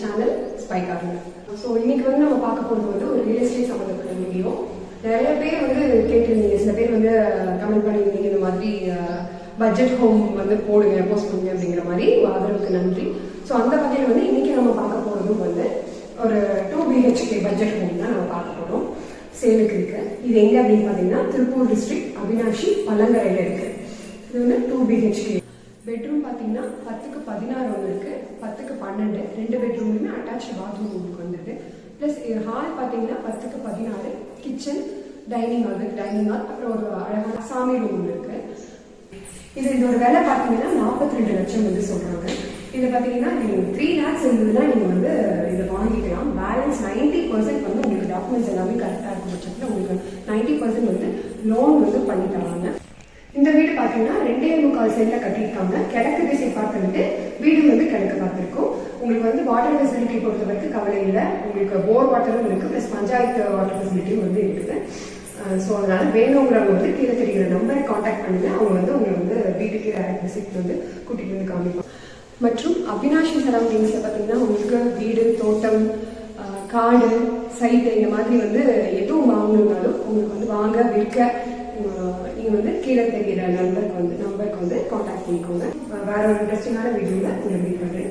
Channel ஸ்பைகாட் so இன்னைக்கு வந்து நம்ம பார்க்க போகிறது வந்து ஒரு ரியல் எஸ்டேட் சம்மந்தப்பட்ட வீடியோ நிறைய பேர் வந்து கேட்டிருந்தீங்க. சில பேர் வந்து கமெண்ட் பண்ணியிருந்தீங்க. இந்த மாதிரி பட்ஜெட் ஹோம் வந்து போடுங்க போஸ்ட் பண்ணுங்க அப்படிங்கிற மாதிரி ஆதரவுக்கு நன்றி. ஸோ அந்த வகையில் வந்து இன்னைக்கு நம்ம பார்க்க போகிறதும் வந்து ஒரு டூ பிஹெச்கே பட்ஜெட் ஹோம் தான் நம்ம பார்க்க போகிறோம் சேலுக்கு இருக்கு. இது எங்க அப்படின்னு பார்த்தீங்கன்னா திருப்பூர் டிஸ்ட்ரிக்ட் அவினாஷி பல்லங்கரையில் இருக்கு. இது வந்து டூ பிஹெச்கே பெட்ரூம் பார்த்தீங்கன்னா பத்துக்கு பதினாறு ஒன்று இருக்கு பத்துக்கு பன்னெண்டு ரெண்டு பெட்ரூம்லையுமே அட்டாச் பாத்ரூம் உங்களுக்கு வந்துருக்கு ப்ளஸ் ஹால் பார்த்தீங்கன்னா பத்துக்கு பதினாறு kitchen dining hall dining hall அப்புறம் ஒரு அழகான சாமி ரூம் இருக்கு. இது இதோட விலை பார்த்தீங்கன்னா நாற்பத்தி ரெண்டு லட்சம் வந்து சொல்றாங்க. இது பார்த்தீங்கன்னா நீங்கள் த்ரீ லேக்ஸ் இருந்ததுன்னா நீங்கள் வந்து இதை வாங்கிக்கலாம். பேலன்ஸ் நைன்டி பர்சன்ட் வந்து உங்களுக்கு டாக்குமெண்ட்ஸ் எல்லாமே கரெக்டாக இருக்கும் பட்சத்தில் உங்களுக்கு நைன்டி பர்சன்ட் வந்து லோன் வந்து பண்ணி தராங்க இந்த வீடு பார்த்தீங்கன்னா ரெண்டே முக்கால் சைடில் கட்டியிருக்காங்க. கிழக்கு திசை பார்த்துட்டு வீடு வந்து கிழக்கு பார்த்துருக்கோம். உங்களுக்கு வந்து வாட்டர் ஃபெசிலிட்டி பொறுத்த வரைக்கும் கவலை இல்லை. உங்களுக்கு போர் வாட்டரும் இருக்கு ப்ளஸ் பஞ்சாயத்து வாட்டர் ஃபெசிலிட்டியும் வந்து இருக்குது. ஸோ அதனால வேணுங்கிறவங்க வந்து கீழே தெரிகிற நம்பரை காண்டாக்ட் பண்ணுங்க. அவங்க வந்து உங்களை வந்து வீட்டுக்கு டேரக்ட் விசிட் வந்து கூட்டிகிட்டு வந்து காமிப்பாங்க. மற்றும் அபினாஷி சரௌண்டிங்ஸில் பார்த்தீங்கன்னா உங்களுக்கு வீடு தோட்டம் காடு சைட்டு இந்த மாதிரி வந்து எதுவும் வாங்கணுன்னாலும் உங்களுக்கு வந்து வாங்க விற்க நீங்கள் வந்து கீழே தெரிகிற நம்பருக்கு வந்து நம்பருக்கு வந்து காண்டாக்ட் பண்ணிக்கோங்க. வேற ஒரு இன்ட்ரெஸ்டிங்கான வீடியோவில் உங்களுக்கு